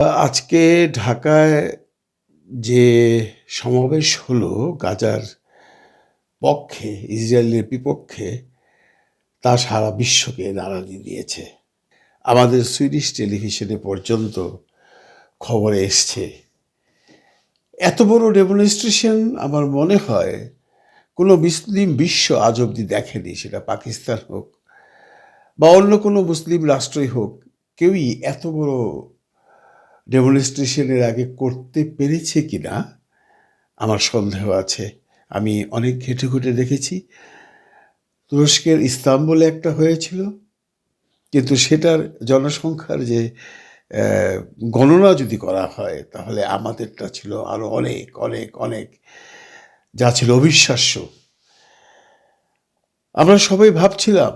আজকে ঢাকায় যে সমাবেশ হলো গাজার পক্ষে, ইসরায়েলের বিপক্ষে, তা সারা বিশ্বকে নাড়ানি দিয়েছে। আমাদের সুইডিশ টেলিভিশনে পর্যন্ত খবরে এসছে, এত বড় ডেমনস্ট্রেশন আমার মনে হয় কোনো মুসলিম বিশ্ব আজ অবধি দেখেনি, সেটা পাকিস্তান হোক বা অন্য কোনো মুসলিম রাষ্ট্রই হোক, কেউই এত বড় ডেমনস্ট্রেশনের আগে করতে পেরেছে কি না আমার সন্দেহ আছে। আমি অনেক ঘেটে ঘুটে দেখেছি। তুরস্কের ইস্তাম্বুলে একটা হয়েছিল, কিন্তু সেটার জনসংখ্যার যে গণনা যদি করা হয়, তাহলে আমাদেরটা ছিল আরও অনেক অনেক অনেক, যা ছিল অবিশ্বাস্য। আমরা সবাই ভাবছিলাম,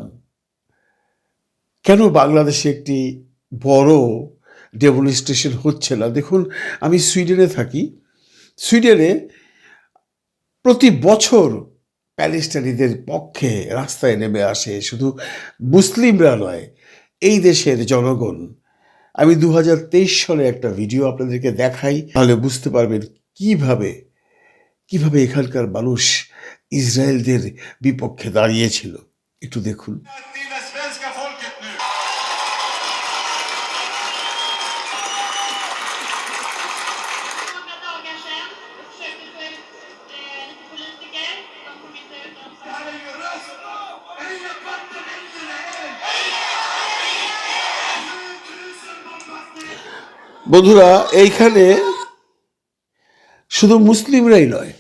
কেন বাংলাদেশে একটি বড় ডেমনস্ট্রেশন হচ্ছে না। দেখুন, আমি সুইডেনে থাকি। সুইডেনে প্রতি বছর প্যালেস্টাইনিদের পক্ষে রাস্তায় নেমে আসে, শুধু মুসলিমরা নয়, এই দেশের জনগণ। আমি দু হাজার তেইশ সালে একটা ভিডিও আপনাদেরকে দেখাই, তাহলে বুঝতে পারবেন কীভাবে কীভাবে এখানকার মানুষ ইসরায়েলদের বিপক্ষে দাঁড়িয়েছিল। একটু দেখুন। বন্ধুরা, এইখানে শুধু মুসলিমরাই নয়,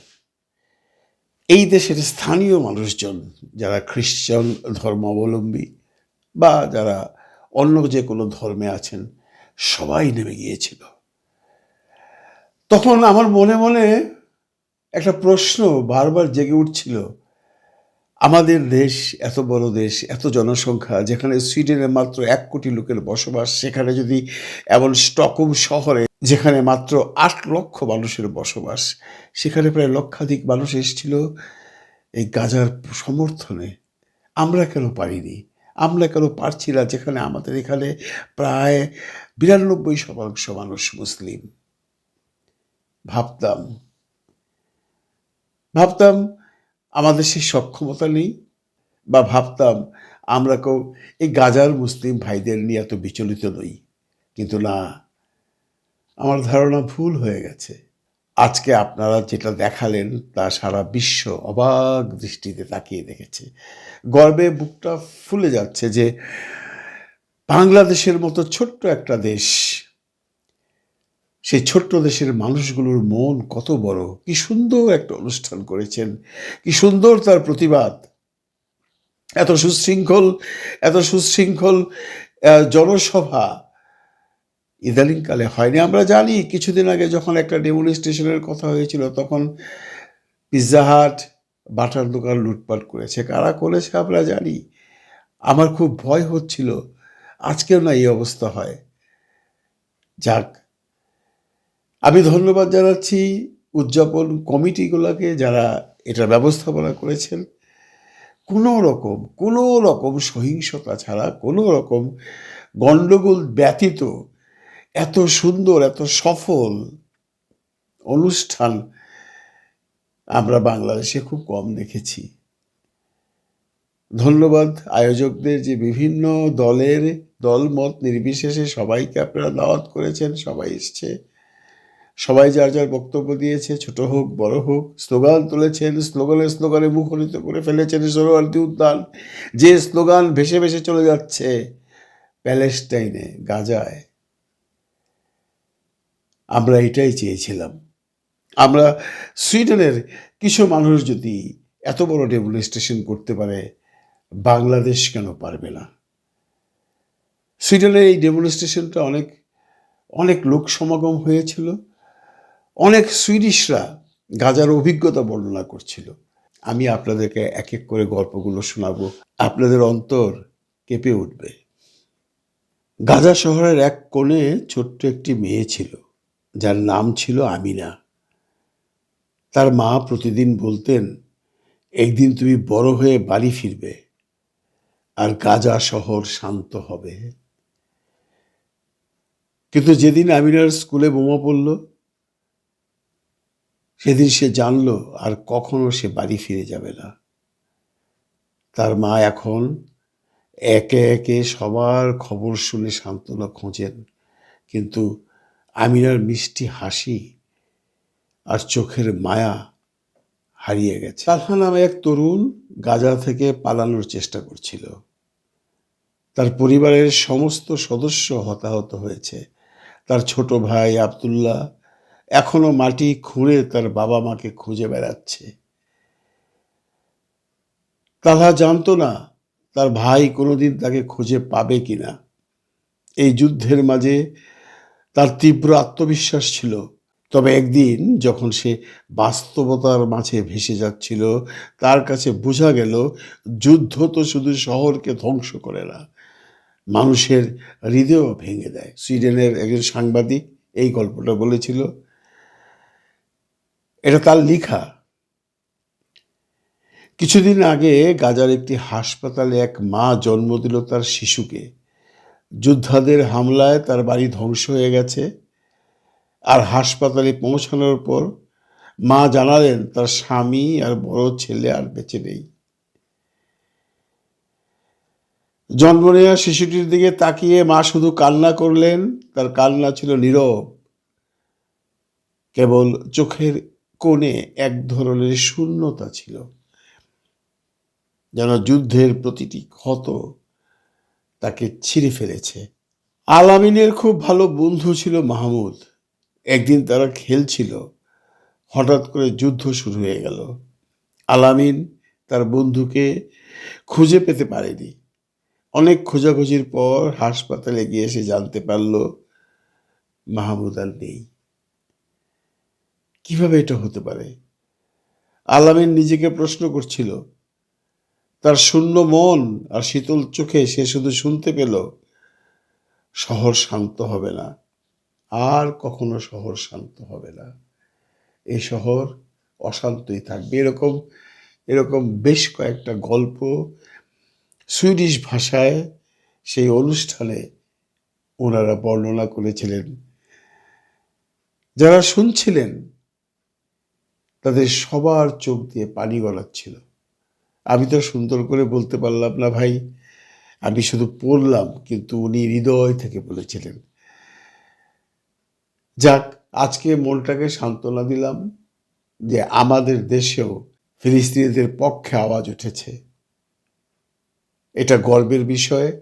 এই দেশের স্থানীয় মানুষজন, যারা খ্রিস্টান ধর্মাবলম্বী বা যারা অন্য যে কোনো ধর্মে আছেন, সবাই নেমে গিয়েছিল। তখন আমার মনে মনে একটা প্রশ্ন বারবার জেগে উঠছিল আমাদের দেশ এত বড় দেশ, এত জনসংখ্যা, যেখানে সুইডেনে মাত্র এক কোটি লোকের বসবাস, সেখানে যদি এমন স্টকহোম শহরে, যেখানে মাত্র আট লক্ষ মানুষের বসবাস, সেখানে প্রায় লক্ষাধিক মানুষ এসেছিল এই গাজার সমর্থনে। আমরা কেন পারিনি? আমরা কেন পারছি না, যেখানে আমাদের এখানে প্রায় বিরানব্বই শতাংশ মানুষ মুসলিম? ভাবতাম ভাবতাম আমাদের সেই সক্ষমতা নেই। বা ভাবতাম, আমরা কেউ এই গাজার মুসলিম ভাইদের নিয়ে এত বিচলিত নই। কিন্তু না, আমার ধারণা ভুল হয়ে গেছে। আজকে আপনারা যেটা দেখালেন, তা সারা বিশ্ব অবাক দৃষ্টিতে তাকিয়ে দেখেছে। গর্বে বুকটা ফুলে যাচ্ছে যে বাংলাদেশের মতো ছোট্ট একটা দেশ সেই ছোট্ট দেশের মানুষগুলোর মন কত বড়। কি সুন্দর একটা অনুষ্ঠান করেছেন। কি সুন্দর তার প্রতিবাদ। এত সুশৃঙ্খল এত সুশৃঙ্খল জনসভা ইদানিংকালে হয়নি। আমরা জানি কিছুদিন আগে যখন একটা ডেমনস্ট্রেশনের কথা হয়েছিল, তখন পিৎজা হাট, বাটার দোকান লুটপাট করেছে। কারা করেছে আমরা জানি। আমার খুব ভয় হচ্ছিল। আজকেও না এই অবস্থা হয়। যাক আমি ধন্যবাদ জানাচ্ছি উদযাপন কমিটিগুলোকে যারা এটা ব্যবস্থাপনা করেছেন। কোনো রকম কোনো রকম সহিংসতা ছাড়া, কোনো রকম গণ্ডগোল ব্যতীত এত সুন্দর, এত সফল অনুষ্ঠান আমরা বাংলাদেশে খুব কম দেখেছি। ধন্যবাদ আয়োজকদের যে বিভিন্ন দলের দলমত নির্বিশেষে সবাইকে আপনারা দাওয়াত করেছেন, সবাই এসছে। সবাই যার যার বক্তব্য দিয়েছে, ছোট হোক, বড় হোক, স্লোগান তুলেছেন, স্লোগানে স্লোগানে মুখরিত করে ফেলেছেন সরোয়ার্দী উদ্যান। যে স্লোগান ভেসে ভেসে চলে যাচ্ছে প্যালেস্টাইনে, গাজায়। আমরা এটাই চেয়েছিলাম। আমরা সুইডেনের কিছু মানুষ যদি এত বড় ডেমনস্ট্রেশন করতে পারে, বাংলাদেশ কেন পারবে না? সুইডেনের এই ডেমনস্ট্রেশনটা অনেক অনেক লোক সমাগম হয়েছিল। অনেক সুইডিশরা গাজার অভিজ্ঞতা বর্ণনা করছিল। আমি আপনাদেরকে এক এক করে গল্পগুলো শোনাবো। আপনাদের অন্তর কেঁপে উঠবে। গাজা শহরের এক কোণে ছোট্ট একটি মেয়ে ছিল, যার নাম ছিল আমিনা। তার মা প্রতিদিন বলতেন, একদিন তুমি বড় হয়ে বাড়ি ফিরবে আর গাজা শহর শান্ত হবে। কিন্তু যেদিন আমিনার স্কুলে বোমা পড়ল সেদিন সে জানলো আর কখনো সে বাড়ি ফিরে যাবে না। তার মা এখন একে একে সবার খবর শুনে সান্ত্বনা খোঁজেন, কিন্তু আমিনার মিষ্টি হাসি আর চোখের মায়া হারিয়ে গেছে। তালহা নামে এক তরুণ গাজা থেকে পালানোর চেষ্টা করছিল। তার পরিবারের সমস্ত সদস্য হতাহত হয়েছে। তার ছোট ভাই আব্দুল্লাহ এখনও মাটি খুঁড়ে তার বাবা মাকে খুঁজে বেড়াচ্ছে। তাহা জানতো না তার ভাই কোনোদিন তাকে খুঁজে পাবে কিনা। এই যুদ্ধের মাঝে তার তীব্র আত্মবিশ্বাস ছিল। তবে একদিন যখন সে বাস্তবতার মাঝে ভেসে যাচ্ছিল, তার কাছে বোঝা গেল, যুদ্ধ তো শুধু শহরকে ধ্বংস করে না, মানুষের হৃদয়ও ভেঙে দেয়। সুইডেনের একজন সাংবাদিক এই গল্পটা বলেছিল এটা তার লেখা। কিছুদিন আগে গাজার একটি হাসপাতালে এক মা জন্ম দিল তার শিশুকে। যোদ্ধাদের হামলায় তার বাড়ি ধ্বংস হয়ে গেছে। আর হাসপাতালে পৌঁছানোর পর মা জানালেন, তার স্বামী আর বড় ছেলে আর বেঁচে নেই। জন্ম নেওয়া শিশুটির দিকে তাকিয়ে মা শুধু কান্না করলেন, তার কান্না ছিল নীরব। কেবল চোখের কোণে এক ধরনের শূন্যতা ছিল, যেন যুদ্ধের প্রতিটি ক্ষত তাকে ছিঁড়ে ফেলেছে। আলামিনের খুব ভালো বন্ধু ছিল মাহমুদ। একদিন তারা খেলছিল, হঠাৎ করে যুদ্ধ শুরু হয়ে গেল। আলামিন তার বন্ধুকে খুঁজে পেতে পারেনি। অনেক খোঁজাখুঁজির পর হাসপাতালে গিয়ে সে জানতে পারল, মাহমুদ আর নেই। কীভাবে এটা হতে পারে? আলামিন নিজেকে প্রশ্ন করছিল, তার শূন্য মন আর শীতল চোখে সে শুধু শুনতে পেল, শহর শান্ত হবে না। আর কখনো শহর শান্ত হবে না। এই শহর অশান্তই থাকবে। এরকম এরকম বেশ কয়েকটা গল্প সুইডিশ ভাষায় সেই অনুষ্ঠানে ওনারা বর্ণনা করেছিলেন। যারা শুনছিলেন তাদের সবার চোখ দিয়ে পানি গলাচ্ছিল। আমি তো সুন্দর করে বলতে পারলাম না, ভাই। আমি শুধু পড়লাম, কিন্তু উনি হৃদয় থেকে বলেছিলেন। যাক, আজকে মনটাকে সান্ত্বনা দিলাম যে আমাদের দেশেও ফিলিস্তিনিদের পক্ষে আওয়াজ উঠেছে। এটা গর্বের বিষয়।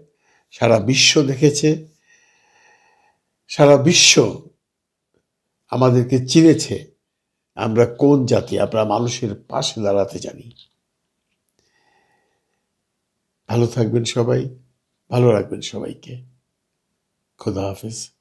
সারা বিশ্ব দেখেছে। সারা বিশ্ব আমাদেরকে চিনেছে। আমরা কোন জাতি, আমরা মানুষের পাশে দাঁড়াতে জানি। ভালো থাকবেন সবাই, ভালো রাখবেন সবাইকে। খোদা হাফেজ।